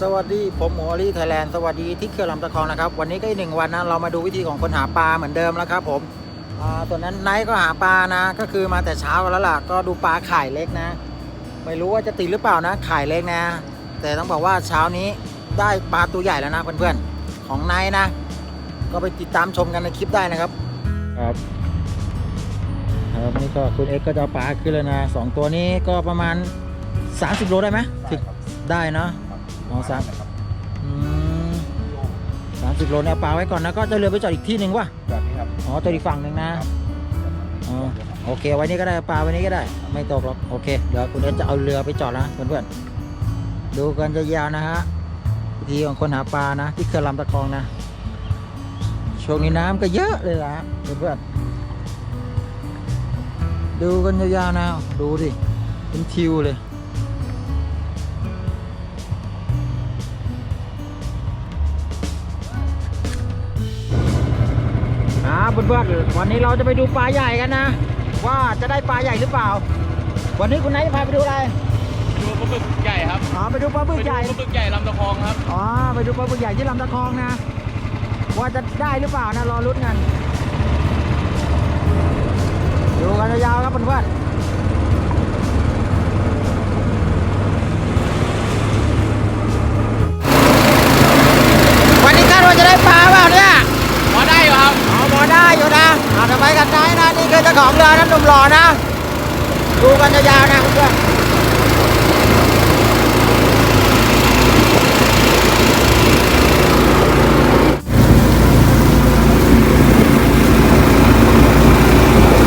สวัสดีผมหมอลี่ไทยแลนด์สวัสดีที่เขื่อนลำตะคองนะครับ วันนี้ก็อีกหนึ่งวันนะเรามาดูวิธีของคนหาปลาเหมือนเดิมแล้วครับผมอ่าส่วนนั้นไนท์ก็หาปลานะ ก็คือมาแต่เช้าแล้วล่ะก็ดูปลาข่ายเล็กนะ ไม่รู้ว่าจะติดหรือเปล่านะข่ายเล็กนะ แต่ต้องบอกว่าเช้านี้ได้ปลาตัวใหญ่แล้วนะเพื่อนๆของไนท์นะ ก็ไปติดตามชมกันในคลิปได้นะครับครับครับนี่ก็คุณเอ็กก็จะเอปลาขึ้นเลยนะสองตัวนี้ก็ประมาณ 30โลได้ไหมถึงได้เนาะ อ๋อสามอืมสามสิบโลเนี่ยเอาปลาไว้ก่อนนะก็จะเรือไปจอดอีกที่หนึ่งว่ะแบบนี้ครับอ๋อจอดอีกฝั่งหนึ่งนะอ๋อโอเค ไว้นี่ก็ได้ปลาไว้นี่ก็ได้ ไม่ตกหรอกโอเคเดี๋ยวคุณเอ็กซ์จะเอาเรือไปจอดแล้วนะเพื่อนๆดูกันยาวๆนะฮะวิธีของคนหาปลานะ ที่เขื่อนลำตะคองนะช่วงนี้น้ำก็เยอะเลยละเพื่อนๆดูกันยาวๆนะดูดิเป็นทิวเลย เพื่อนๆวันนี้เราจะไปดูปลาใหญ่กันนะ ว่าจะได้ปลาใหญ่หรือเปล่า วันนี้คุณนายจะพาไปดูอะไรดูปลาบึกใหญ่ครับอ๋อไปดูปลาบึกใหญ่ปลาบึกใหญ่ลำตะคองครับอ๋อไปดูปลาบึกใหญ่ที่ลำตะคองนะ ว่าจะได้หรือเปล่านะรอลุ้นกันดูกันยาวๆครับเพื่อนๆวันนี้คาดว่าจะได้ปลา ได้อยู่นะเอาทำไมกันได้นะนี่คือเจ้าของเรือนั้นหนุ่มหล่อนะ ดูกันยาวๆนะเพื่อน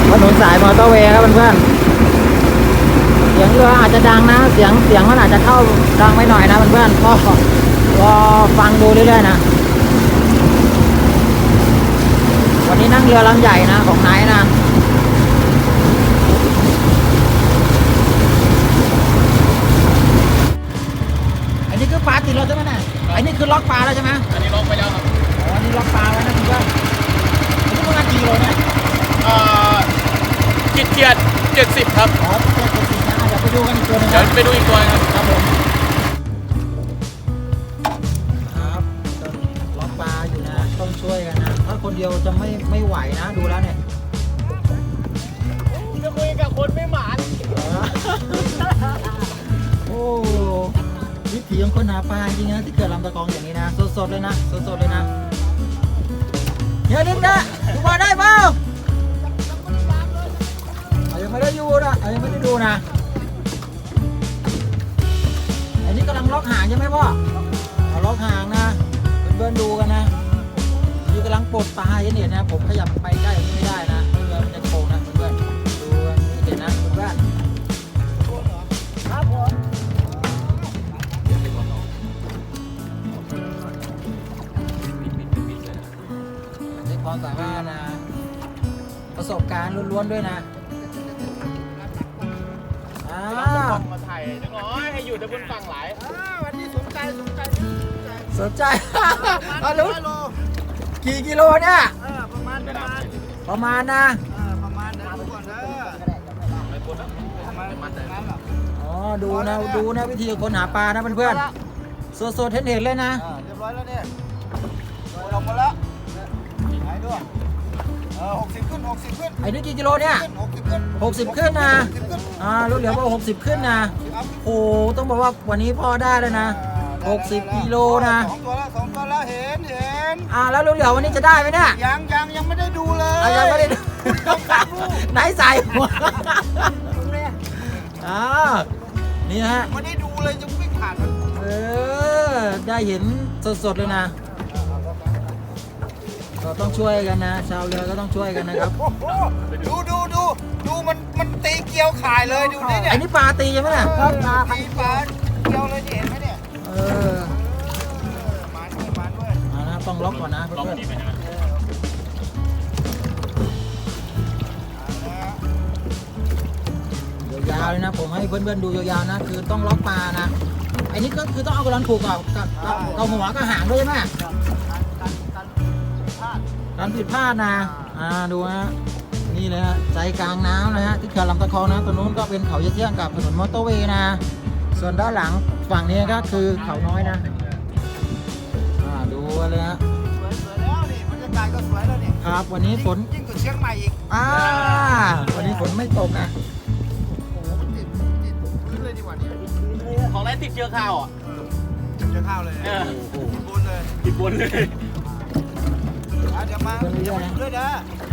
ถนนสายมอเตอร์เวย์ครับเพื่อนๆเสียงเรืออาจจะดังนะ เสียงเสียงมันอาจจะเข้าดังไปหน่อยนะเพื่อนๆก็รอฟังดูเรื่อยๆนะ วันนี้นั่ง เรือลำใหญ่นะ ของไนท์นะอันนี้คือปลาติดเราใช่ไหมเนี่ยอันนี้คือล็อกปลาแล้วใช่ไหมอันนี้ลงไปแล้วครับอ๋ออันนี้ล็อกปลาไว้นะคุณเพื่อนอันนี้ประมาณกี่กิโลเนี่ยเอ่อกิดเกียดเจ็ดสิบครับอ๋อเจ็ดสิบนะเดี๋ยวไปดูกันอีกตัวหนึงเดี๋ยวนะไปดูอีกตัวนึงครับครับผม นะ ดูแล้วเนี่ย จะคุยกับคนไม่หมานโอ้ วิถีของคนหาปลาจริงนะที่เกิดลำตะกองอย่างนี้นะ สดๆเลยนะ สดๆเลยนะเฮียนิดนะดูมาได้เปล่าเอายังไม่ได้อยู่นะเอายังไม่ได้ดูนะอันนี้กำลังล็อกหางใช่ไหมพ่อเอาล็อกหางนะ เพื่อนๆดูกันนะนี่ กำลังปลดปลาเห็นๆนะ ผมขยับไปใกล้ไม่ได้นะเรือมันจะโค้งนะเพื่อนๆดูกันเห็นนะเพื่อนๆครับผมนี่ความสามารถนะ ประสบการณ์ล้วนๆด้วยนะอ่ามาถ่ายจังน้อยให้อยู่แต่บนฝั่งหลายวันนี้สนใจสนใจสนใจสนใจเอารู้ กี่กิโลเนี่ย เออประมาณประมาณประมาณนะ เออประมาณเดี๋ยวดูก่อนเด้อประมาณประมาณนั้นหรออ๋อ ดูนะ ดูนะวิธีคนหาปลานะเพื่อนๆสดๆเห็นๆเลยนะเออเรียบร้อยแล้วเนี่ยโดยลงมาแล้วไหนด้วยเออหกสิบขึ้นหกสิบขึ้นไอ้นี่กี่กิโลเนี่ยขึ้นหกสิบขึ้นหกสิบขึ้นนะหกสิบขึ้นอ่ารถเหลือบอกหกสิบขึ้นนะครับโอ้ต้องบอกว่าวันนี้พ่อได้แล้วนะเออ60กิโลนะสองตัวแล้วสองตัวแล้ว เห็นเห็นอ่าแล้วรถเหลือวันนี้จะได้ไหมเนี่ยยังยังยังไม่ได้ดูเลยอายังไม่ได้ดูไหนใส่หัวอ่านี่ฮะไม่ได้ดูเลยจะวิ่งผ่านมันเออได้เห็นสดๆเลยนะก็ต้องช่วยกันนะ ชาวเรือก็ต้องช่วยกันนะครับ โอ้โหดูดูดูดูมันมันตีเกลียวขายเลยดูนี่เนี่ยไอ้นี่ปลาตีใช่ไหมเนี่ยครับปลาตีปลา ต้องล็อกก่อนนะเพื่อนๆยาวเลยนะผมให้เพื่อนๆดูยาวๆนะ คือต้องล็อกปลานะไอ้นี่ก็คือต้องเอากระดอนผูกกับกับกับหัวกับหางด้วยใช่ไหมการการผิดพลาดการผิดพลาดนะอ่าดูนะนี่เลยฮะใจกลางน้ำนะฮะที่เขื่อนลำตะคองนะตรงนู้นก็เป็นเขาเยี่ยงกับถนนมอเตอร์เวย์นะ ส่วนด้านหลังฝั่งนี้ก็คือเขาน้อยนะ วยเลยฮะสวยสวยแล้วนี่บรรยากาศก็สวยแล้วนี่ครับ วันนี้ฝนยิ่งกว่าเชียงใหม่อีกอ่าวันนี้ฝนไม่ตกนะโอ้โหมันติดติดพื้นเลยดีกว่าเนี่ยของไรติดเชื้อข้าวอะเจอข้าวเลยเออโอ้โหบนเลยติดบนเลยอะเดี๋ยวมาเดี๋ยวมาอยู่ด้วยนะ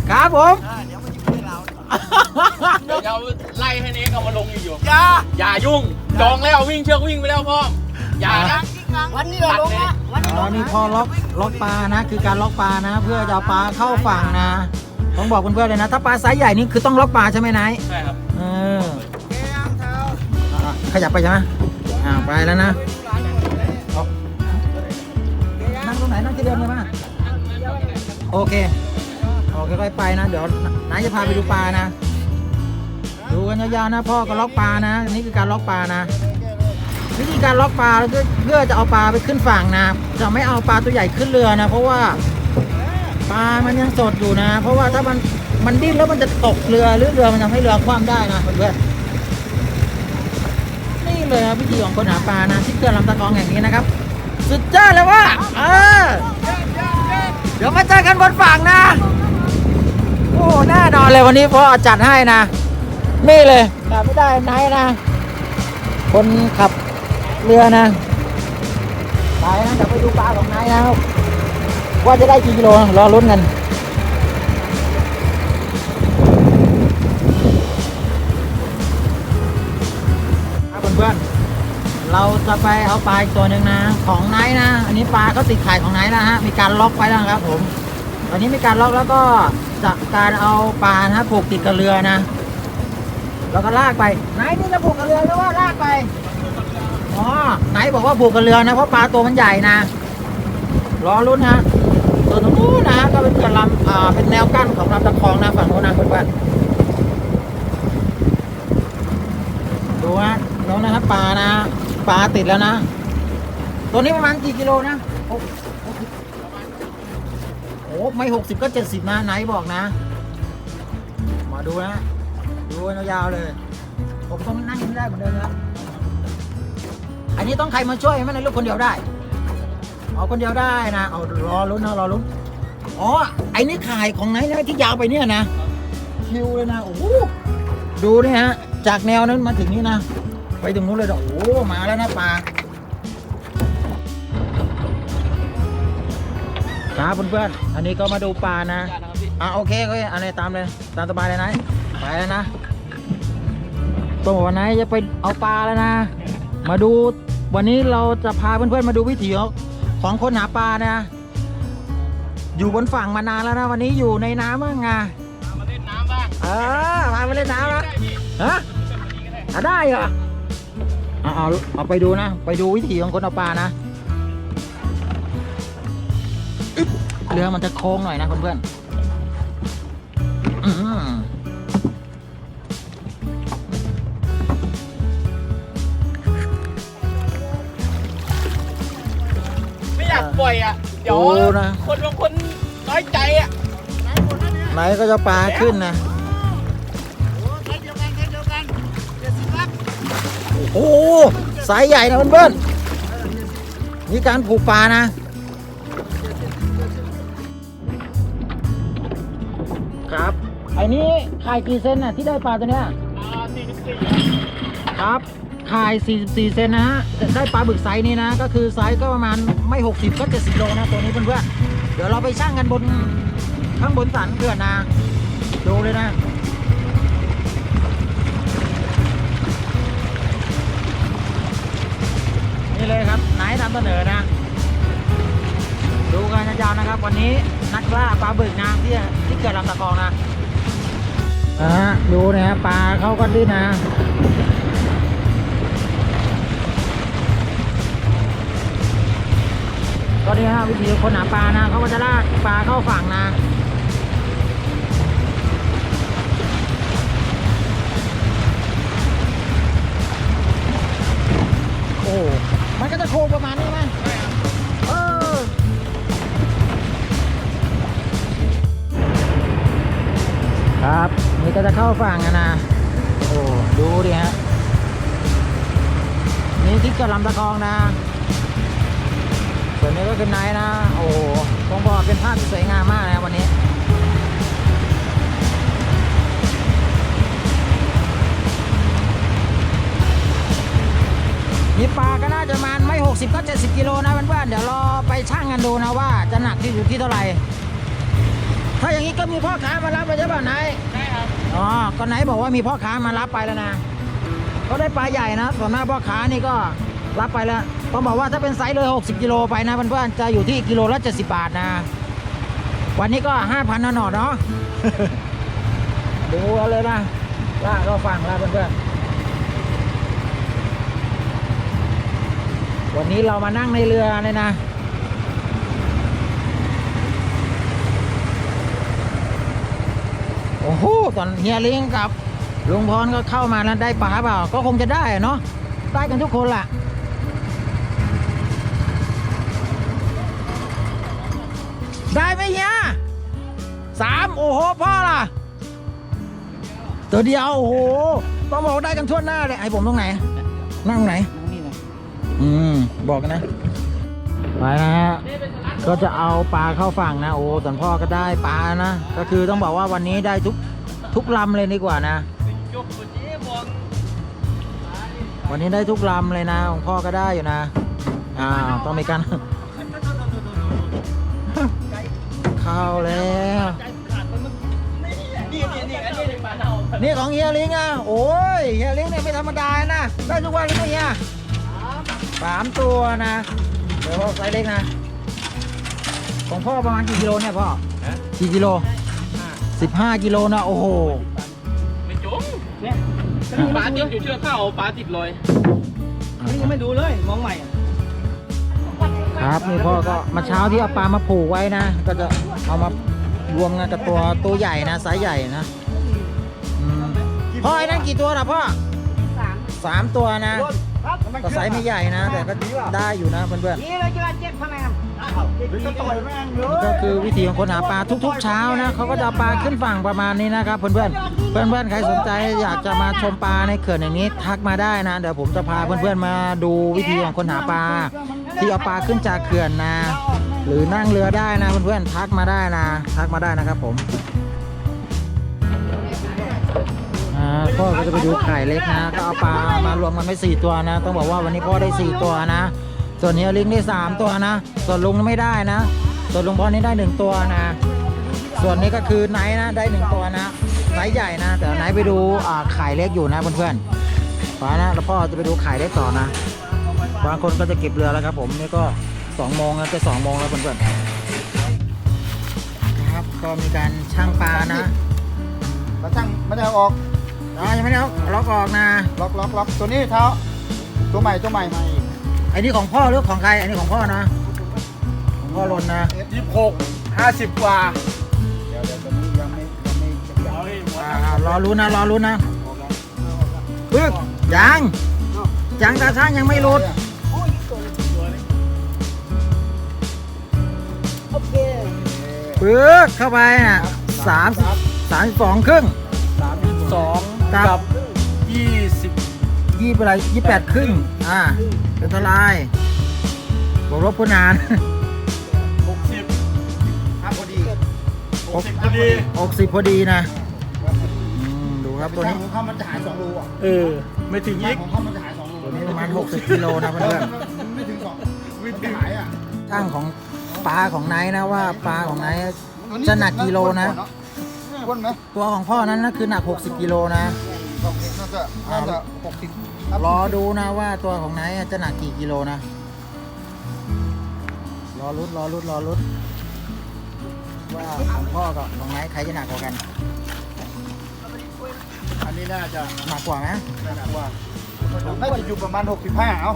ครับผมอ่าเดี๋ยวมาอยู่ด้วยเราเดี๋ยวจะเอาไล่ให้เน็กเอามาลงอีกอยู่อย่าอย่ายุ่งจองแล้ววิ่งเชือกวิ่งไปแล้วพ่ออย่านะ วันนี้เราลงนะวันนี้อ๋อนี่พอล็อกล็อกปลานะ คือการล็อกปลานะ เพื่อจะเอาปลาเข้าฝั่งนะ ต้องบอกเพื่อนๆเลยนะ ถ้าปลาไซส์ใหญ่นี่คือต้องล็อกปลาใช่ไหมนายใช่ครับเออแกงเท้าอะขยับไปใช่ไหมอ่าไปแล้วนะไปดูร้านก่อนเลยเอานั่งตรงไหนนั่งที่เดิมเลยมั้ยโอเคโอเคค่อยๆไปนะ เดี๋ยวนายจะพาไปดูปลานะ ดูกันยาวๆนะพ่อก็ล็อกปลานะ นี่คือการล็อกปลานะ วิธีการล็อกปลาเพื่อเพื่อจะเอาปลาไปขึ้นฝั่งนะจะไม่เอาปลาตัวใหญ่ขึ้นเรือนะ เพราะว่าปลามันยังสดอยู่นะ เพราะว่าถ้ามันมันดิ้นแล้วมันจะตกเรือหรือเรือมันทำให้เรือคว่ำได้นะเพื่อนนี่เลยครับวิธีของคนหาปลานะที่เขื่อนลำตะกองแห่างนี้นะครับ สุดยอดเลยว่าเออเดี๋ยวมาเจอกันบนฝั่งนะ โอ้แน่นอนเลยวันนี้เพ่อจัดให้นะ นี่เลยแบบไม่ได้ไหนนะ คนขับ เรือนะไปนะเดี๋ยวไปดูปลาของนายนะครับว่าจะได้กี่กิโลรอลุ้นกันครับเพื่อนๆเราจะไปเอาปลาอีกตัวหนึ่งนะของไนท์นะ อันนี้ปลาเขาติดไข่ของไนท์นะฮะมีการล็อกไว้แล้วครับผมตอนนี้มีการล็อกแล้วก็จากการเอาปลานะผูกติดกับเรือนะ แล้วก็ลากไปไหนนี่จะผูกกับเรือหรือว่าลากไป อ๋อไหนบอกว่าผูกกับเรือนะเพราะปลาตัวมันใหญ่นะรอรุ่นฮะส่วนตรงนู้นนะก็เป็นเขื่อนลำอ่าเป็นแนวกั้นของลำตะคองนะฝั่งโน้นนะเพื่อนๆดูฮะน้นนะครับปลานะปลาติดแล้วนะตัวนี้ประมาณกี่กิโลนะหกหกสิบโอ้ไม่หกสิบก็เจ็ดสิบนะไหนบอกนะ มาดูนะดูยาวๆเลย ผมต้องนั่งไม่ได้เหมือนเดิมนะ อันนี้ต้องใครมาช่วยไม่ได้ลูกคนเดียวได้เอาคนเดียวได้นะ เอารอลุ้นนะรอลุ้นอ๋อไอ้นี่ขายของไหนนะที่ยาวไปเนี่ยนะคิวเลยนะโอ้ดูนี่ฮะจากแนวนั้นมาถึงนี่นะ ไปถึงนู้นเลยนะโอ้มาแล้วนะปลาครับเพื่อนๆอันนี้ก็มาดูปลานะอะโอเคโอเคอันนี้ตามเลยตามสบายเลยนะไปแล้วนะตัววันไหนจะไปเอาปลาแล้วนะ มาดู วันนี้เราจะพาเพื่อนๆมาดูวิถีของคนหาปลานะ อยู่บนฝั่งมานานแล้วนะ วันนี้อยู่ในน้ำบ้างไงมาเล่นน้ำบ้างเออพาไปเล่นน้ำนะได้พี่ฮะอะได้เหรอเอาเอาเอาไปดูนะ ไปดูวิถีของคนเอาปลานะอึ๊บเรือมันจะโค้งหน่อยนะเพื่อนๆ อยอะเดี๋ยวโอ้นะ คนบางคนน้อยใจอะไหนก็จะปลาขึ้นนะ โอ้ใช้เดียวกันใช้เดียวกันเจ็ดสิบครับโอ้โหสายใหญ่นะเพื่อนๆนี่การผูกปลานะครับไอ้นี้ขายกี่เซนน่ะที่ได้ปลาตัวเนี้ยอ่าสี่สิบสี่ครับ ขาย 44 เซนนะฮะได้ปลาบึกไซส์นี้นะ ก็คือไซส์ก็ประมาณไม่ 60 ก็ 70 โลนะ ตัวนี้เพื่อนๆ เดี๋ยวเราไปชั่งกันบนข้างบนสันเขื่อนนะดูเลยนะนี่เลยครับไหนทำเสนอนะ ดูกันยาวๆนะครับ วันนี้นักล่าปลาบึกนะที่ที่เกิดลำตะคองนะอ่าฮะดูนะฮะปลาเขาก็ดิ้นนะ นี่ฮะวิธีคนหาปลานะเขาก็จะลากปลาเข้าฝั่งนะโอ้มันก็จะโค้งประมาณนี้ไหมเออครับนี่ก็จะเข้าฝั่งอะนะโอ้ดูดิฮะนี่ที่กิดลำตะคองนะ ส่วนนี้ก็คือไนท์นะ โอ้โหต้องบอกว่าเป็นภาพที่สวยงามมากนะวันนี้มีปลาก็น่าจะประมาณไม่ 60 ก็ 70 กิโลนะเพื่อนๆเดี๋ยวรอไปช่างกันดูนะว่าจะหนักที่อยู่ที่เท่าไหร่ ถ้าอย่างนี้ก็มีพ่อค้ามารับไปใช่ป่ะนายใช่ครับ อ๋อ ก็ไหนบอกว่ามีพ่อค้ามารับไปแล้วนะ ก็ได้ปลาใหญ่นะส่วนมากพ่อค้านี่ก็รับไปแล้ว ต้องบอกว่าถ้าเป็นไซส์เลย 60 กิโลไปนะเพื่อนๆจะอยู่ที่กิโลละ70 บาทนะ วันนี้ก็ 5,000นะหนอเนาะดูเอาเลยนะว่าก็ฟังแล้วเพื่อนๆวันนี้เรามานั่งในเรือเลยนะโอ้โหตอนเฮียเลี้ยงกับลุงพรก็เข้ามาแล้วได้ปลาเปล่า ก็คงจะได้อะเนาะได้กันทุกคนแหละ สามโอ้โหพ่อล่ะ ตัวเดียวโอ้โหต้องบอกว่าได้กันทั่วหน้าเลยไอ้ผมตรงไหน นั่งตรงไหนนี่นะอืม บอกกันนะไปนะฮะก็จะเอาปลาเข้าฝั่งนะ โอ้ตอนพ่อก็ได้ปลานะ ก็คือต้องบอกว่าวันนี้ได้ทุกทุกลำเลยดีกว่านะยกตัวนี้มองวันนี้ได้ทุกลำเลยนะของพ่อก็ได้อยู่นะอ่าต้องมีการเข้าแล้ว นปลาเน่านี่ของเฮียลิงอะโอ้ยเฮียลิงเนี่ยไม่ธรรมดานะได้ทุกวันเลยนะเฮียสามตัวนะเดี๋ยวไซส์เล็กนะของพ่อประมาณกี่กิโลเนี่ยพ่อกี่กิโลสิบห้ากิโลนะโอ้โหไม่จุ๋มเนี่ยปลาติดอยู่เชือกเข้าปลาติดลอยนี่ยังไม่ดูเลยมองใหม่ครับนี่พ่อก็มาเช้าที่เอาปลามาผูกไว้นะ ก็จะเอามารวมกันกับตัวตัวใหญ่นะไซส์ใหญ่นะอืม พ่อไอ้นั่นกี่ตัวนะพ่อสามตัวนะก็ไซส์ไม่ใหญ่นะ แต่ก็ได้อยู่นะเพื่อนนี่เลยจะเจ็บทำไมครับจะต่อยแม่งเลๆก็คือวิธีของคนหาปลาทุกๆเช้านะเขาก็จะเอาปลาขึ้นฝั่งประมาณนี้นะครับเพื่อนๆเพื่อนๆใครสนใจอยากจะมาชมปลาในเขื่อนอย่างนี้ทักมาได้นะ เดี๋ยวผมจะพาเพื่อนๆมาดูวิธีของคนหาปลาที่เอาปลาขึ้นจากเขื่อนนะ หรือนั่งเรือได้นะเพื่อนๆทักมาได้นะ ทักมาได้นะครับผม พ่อก็จะไปดูไข่เล็กนะ ก็เอาปลามารวมกันไว้สี่ตัวนะ ต้องบอกว่าวันนี้พ่อได้สี่ตัวนะ ส่วนเฮียลิงได้สามตัวนะ ส่วนลุงไม่ได้นะ ส่วนลุงพ่อนี่ได้หนึ่งตัวนะ ส่วนนี้ก็คือไนท์นะได้หนึ่งตัวนะไซส์ใหญ่นะ แต่ไนท์ไปดูไข่เล็กอยู่นะเพื่อนๆไปนะแล้วพ่อจะไปดูไข่เล็กต่อนะบางคนก็จะเก็บเรือแล้วครับ ผมนี่ก็สองโมงแล้วจะสองโมงแล้วเพื่อนๆครับก็มีการช่างปลานะมาช่างไม่ได้ออก อ๋อยังไม่ได้เอาล็อกออกนะ ล็อกล็อกล็อกตัวนี้เท้าตัวใหม่ตัวใหม่ใหม่ไอ้นี่ของพ่อหรือของใคร อันนี้ของพ่อนะของพ่อรนนะยี่สิบหกห้าสิบกว่าเดี๋ยวเดี๋ยวตัวนี้ยังไม่ยังไม่จะเปลี่ยนเอาให้หมดอ่ารอรู้นนะรอรู้นนะปึ๊กยังยังตาช่างยังไม่หลุดโอเคปึ๊กเข้าไปน่ะสามสามสิบสองครึ่งสามสิบสองครับ กับ ยี่สิบยี่อะไรยี่แปดครึ่งอ่าเป็นเท่าไรบวกลบคูณหารหกสิบครับพอดีหกสิบพอดีหกสิบพอดีนะอืมดูครับตัวนี้ของเขามันจะหายสองรูอะเออ ไม่ถึงยิกของเขามันจะหายสองรูตัวนี้ประมาณหกสิบกิโลนะเพื่อนไม่ถึงสองไม่ถึงหายอะๆช่างของปลาของไนท์นะว่าปลาของไนท์จะหนักกิโลนะ อ้วนไหมตัวของพ่อนั้นนะคือหนัก 60 กิโลนะน่าจะน่าจะหกสิบรอดูนะว่าตัวของไนท์จะหนักกี่กิโลนะ รอรุดรอรุดรอรุดว่าของพ่อกับของไนท์ใครจะหนักกว่ากัน อันนี้น่าจะหนักกว่าไหมน่าจะว่าน่าจะอยู่ประมาณหกสิบห้าเอ้า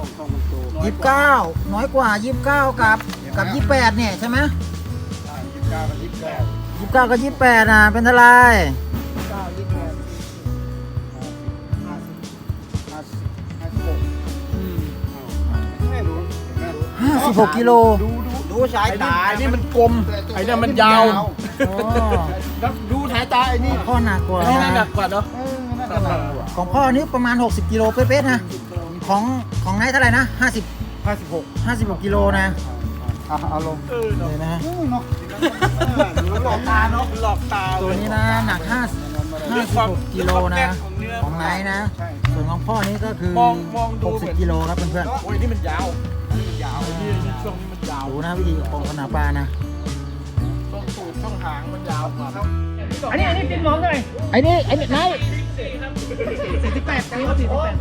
ยี่สิบเก้าน้อยกว่ายี่สิบเก้ากับกับยี่สิบแปดเนี่ยใช่ไหมยี่สิบเก้ากับยี่สิบแปด ยี่สิบเก้ากับยี่สิบแปดนะเป็นเท่าไหรเก้ายี่สิบแปดห้าสิบห้าสิบห้าสิบหกไม่รู้ไม่รู้ห้าสิบหกกิโลดูดูดูสายตาไอ้นี่มันกลมไอ้นี่มันยาว อ๋อแล้วดูสายตาไอ้นี่พ่อหนักกว่าอันนี้น่าหนันะกกว่าเนาะเออน่าจะหนักกว่าของพ่อนี่ประมาณ 60 กิโลเป๊ะๆนะ ของของนท์เท่าไหร่นะ 50 ห้าสิบหก56กิโลนะเอาเอาลงเออเลยนะอู้เนาะ หลอกตาเนาะหลอกตาตัวนี้นะหนัก5 56กิโลนะ ของไนท์นะใช่ส่วนของพ่อนี่ก็คือ มองมองดูเหมือน 60กิโลครับเพื่อนโอ้ยนี่มันยาวนี่มันยาวนี่ช่วงนี้มันยาวๆดูนะวิธีของคนหาปลานะ ช่วงตูดช่วงหางมันยาวครับอันนี้อันนี้เป็นน้องเลยไอ้นี่ไอ้นี่ไนท์สี่สิบแปดนี่เขาสี่สิบแปด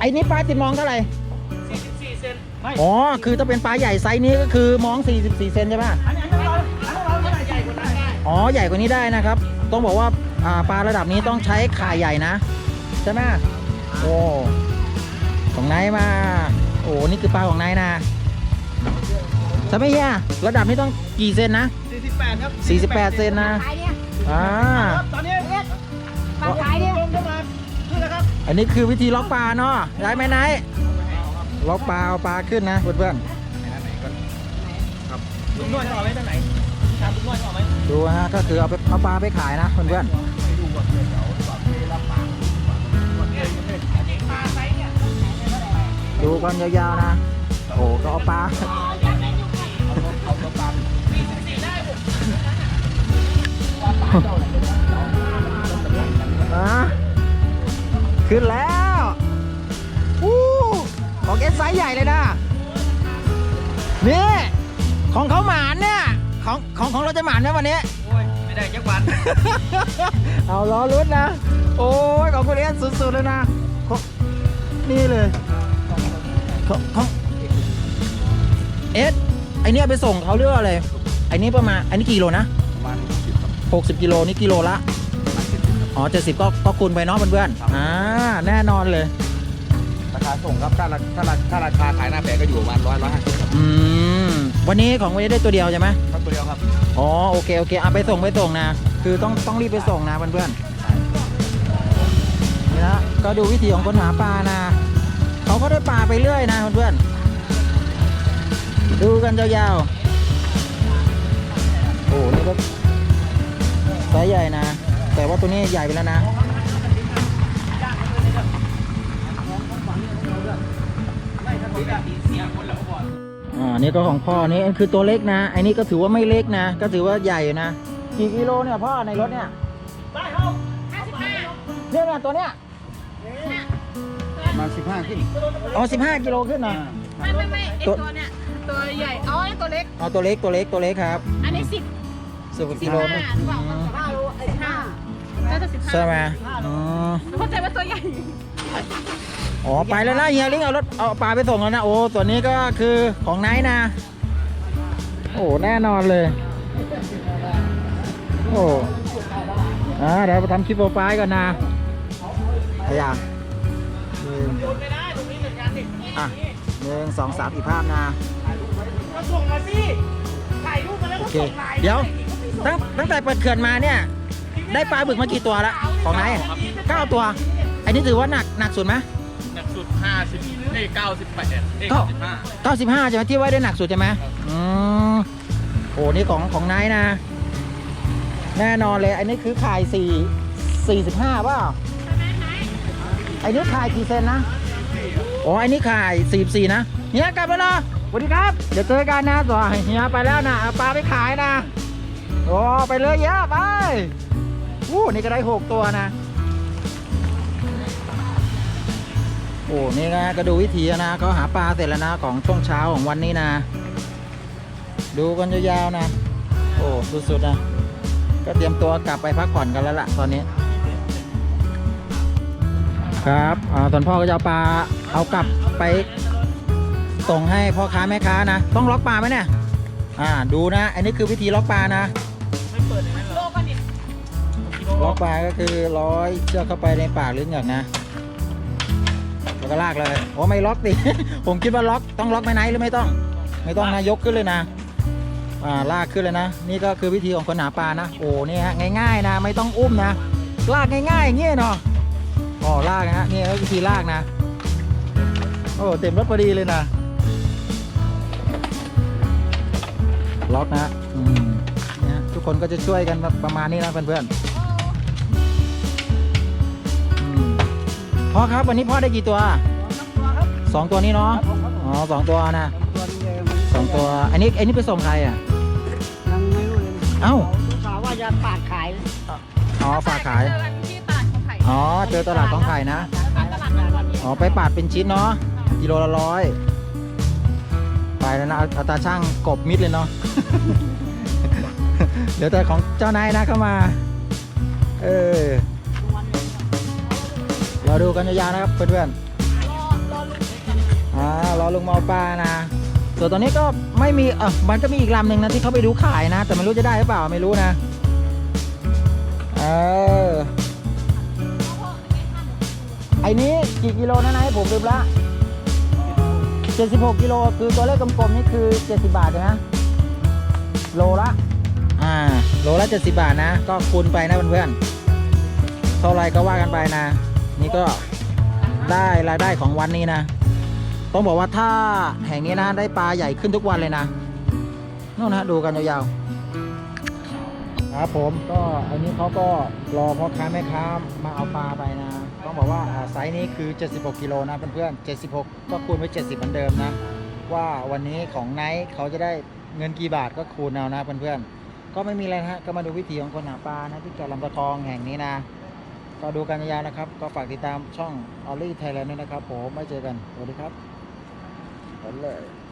ไอ้นี่ปลาติดมองเท่าไหร่44เซนอ๋อ คือถ้าเป็นปลาใหญ่ไซส์นี้ก็คือมอง 44 เซนใช่ป่ะ อันนี้อันนี้เราอันนี้ อ๋อใหญ่กว่านี้ได้นะครับ ต้องบอกว่าอ่าปลาระดับนี้ต้องใช้ข่ายใหญ่นะใช่ไหมโอ้ของนายมา โอ้นี่คือปลาของนายนะใช่ไหมเฮียระดับนี้ต้องกี่เซนนะ48ครับ48เซนนะขายเนี่ยอ่าครับตอนนี้ปลาขายเนี่ยลงเข้ามาขึ้นแล้วครับอันนี้คือวิธีล็อกปลาเนาะได้ไหมนายล็อกปลาเอาปลาขึ้นนะเพื่อนลุงนวดจะเอาไว้ตรงไหนถามลุงนวดจะเอาไหมๆ ดูฮะก็คือเอาไปเอาปลาไปขายนะเพื่อนๆดูกันยาวๆนะ โอ้ก็เอาปลาอะขึ้นแล้วอู้ของเอสไซส์ใหญ่เลยนะ นี่ ของเขาหมานเนี่ย ของของของเราจะหมานไหมวันนี้ โอ้ยไม่ได้จักวันเอาล้อรุ้นนะ โอ้ยของคุณเอสสุดๆเลยนะของนี่เลยของของเอสไอเนี้ยไปส่งเขาเรื่องอะไรไอนี้ประมาณอันนี้กี่โลนะประมาณ60กิโลนี่กิโลละอ๋อ70ก็ก็คูณไปเนาะเพื่อนๆอ่าแน่นอนเลย ราคาส่งครับถ้าราถ้าราถ้าราคาขายหน้าแผงก็อยู่ประมาณร้อยร้อยห้าสิบครับ อืม วันนี้ของวันนี้ได้ตัวเดียวใช่ไหมครับตัวเดียวครับ อ๋อโอเคโอเคเอาไปส่งไปส่งนะ คือต้องต้องรีบไปส่งนะเพื่อนๆนี่นะก็ดูวิธีของคนหาปลานะเขาก็ได้ปลาไปเรื่อยนะเพื่อนๆดูกันยาวๆโอ้นี่ก็ไซส์ใหญ่นะ แต่ว่าตัวนี้ใหญ่ไปแล้วนะ อ่านี่ก็ของพ่อนี่คือตัวเล็กนะอันนี้ก็ถือว่าไม่เล็กนะ ก็ถือว่าใหญ่อยู่นะกี่กิโลเนี่ยพ่อในรถเนี่ยได้ครับเนี่ยนะตัวเนี้ยมาสิบห้าขึ้นอ๋อสิบห้ากิโลขึ้นนะไม่ไม่ไม่ไอตัวเนี้ยตัวใหญ่อ๋อไอ้ตัวเล็กเอาตัวเล็กตัวเล็กตัวเล็กครับ อันนี้สิบสิบกว่ากิโลห้าหรือเปล่าห้าโลไอ้ห้าน่าจะสิบห้าใช่ไหมอ๋อเข้าใจว่าตัวใหญ่ อ๋อไปแล้วนะเฮียลิงเอารถเอาปลาไปส่งแล้วนะโอ้ตัวนี้ก็คือของไนท์นะ โอ้แน่นอนเลย โอ้อ่าเดี๋ยวไปทำคลิปโปรไฟล์ก่อนนะพยายามหนึ่งไม่ได้ตรงนี้เหมือนกันดิอะหนึ่งสองสามอีกภาพนะมาส่งมาสิถ่ายรูปมาแล้วโอก็เคส่งไลน์เดี๋ยวตั้งตั้งแต่เปิดเขื่อนมาเนี่ย ได้ปลาบึกมากี่ตัวแล้วของไนท์เก้าตัว อันนี้ถือว่าหนักหนักสุดไหม หนักสุด50เอ้ย98เอ้ยเก้า95เก้าสิบห้าใช่ไหมที่ว่าได้หนักสุดใช่ไหมอืมโอ้นี่ของของไนท์นะ แน่นอนเลย อันนี้คือข่ายสี่สี่สิบห้าเปล่าไอ้นี่ข่ายกี่เซนนะอ๋อไอ้นี่ข่ายสี่สี่นะเฮียกลับแล้วเหรอสวัสดีครับ เดี๋ยวเจอกันนะต่อเฮียไปแล้วนะเอาปลาไปขายนะ โอ้ไปเลยเฮียไปอู้นี่ก็ได้หกตัวนะ โอ้นี่นะก็ดูวิธีนะเขาหาปลาเสร็จแล้วนะของช่วงเช้าของวันนี้นะ ดูกันยาวๆนะ โอ้สุดๆนะก็เตรียมตัวกลับไปพักผ่อนกันแล้วล่ะตอนนี้ ครับอ่าตอนพ่อก็จะเอาปลาเอากลับไปส่งให้พ่อค้าแม่ค้านะ ต้องล็อกปลาไหมเนี่ยอ่าดูนะ อันนี้คือวิธีล็อกปลานะไม่เปิดอย่างนั้นเหรโลอกันเนี่ยล็อกปลาก็คือร้อยเชือกเข้าไปในปากหรือเหงือกนะแล้ว ก็ลากเลยโอ้ไม่ล็อกดิ ผมคิดว่าล็อกต้องล็อกไหมไหนหรือไม่ต้อง ไม่ต้องนะยกขึ้นเลยนะอ่าลากขึ้นเลยนะ นี่ก็คือวิธีของคนหาปลานะโอ้นี่ฮะง่ายๆนะ ไม่ต้องอุ้มนะ ลากง่ายๆอย่างเงี้ยเนาะอ๋อลากนะฮะนี่ก็วิธีลากนะโอ้เต็มรถพอดีเลยนะล็อกนะอืมเนี่ยทุกคนก็จะช่วยกันประมาณนี้นะเพื่อนๆ พ่อครับวันนี้พ่อได้กี่ตัวตัวครับสองตัวนี้เนาะครับผมครับผมอ๋อสองตัวนะตัวนี้เลยมันสองตัวอันนี้อันนี้ไปส่งใครอะยังไม่รู้เลยเอ้าลูกสาวว่าจะปาดขายอ๋อฝากขายเจอกันที่ตลาดของไข่อ๋อเจอตลาดของไข่นะตลาดนัดวันนี้อ๋อไปปาดเป็นชิ้นเนาะกิโลละร้อยไปแล้วนะเอาเอาตาช่างกบมิดเลยเนาะเดี๋ยวแต่ของเจ้านายนะเข้ามา เออ เราดูกันยาวๆนะครับเพื่อนๆอ่ารอลุงมาปลานะส่วนตอนนี้ก็ไม่มีเออมันก็มีอีกลำหนึ่งนะที่เขาไปดูขายนะ แต่ไม่รู้จะได้หรือเปล่าไม่รู้นะเออไอ้นี้กี่กิโลนะนายผมลืมละ76กิโลคือตัวเลขกลมๆนี่คือ 70 บาทใช่ไหมโลละอ่าโลละ 70 บาทนะ ก็คูณไปนะเพื่อนๆเท่าไรก็ว่ากันไปนะ นี่ก็ได้รายได้ของวันนี้นะ ต้องบอกว่าถ้าแห่งนี้นะได้ปลาใหญ่ขึ้นทุกวันเลยนะนู่นนะดูกันยาวๆครับผมก็อันนี้เขาก็รอพ่อค้าแม่ค้ามาเอาปลาไปนะ ต้องบอกว่าอ่าไซส์นี้คือ 76กิโลนะเพื่อนๆ76 ก็คูณไป70เหมือนเดิมนะ ว่าวันนี้ของไนท์เขาจะได้เงินกี่บาทก็คูณเอานะเพื่อนๆก็ไม่มีอะไรฮะก็มาดูวิธีของคนหาปลานะที่เกาะลำตะคองแห่งนี้นะ ก็ดูกันยาวนะครับ ก็ฝากติดตามช่อง o อ l ลี่ไทยแลนด์ด้วยนะครับผมไม่เจอกัน สวัสดีครับไปเลย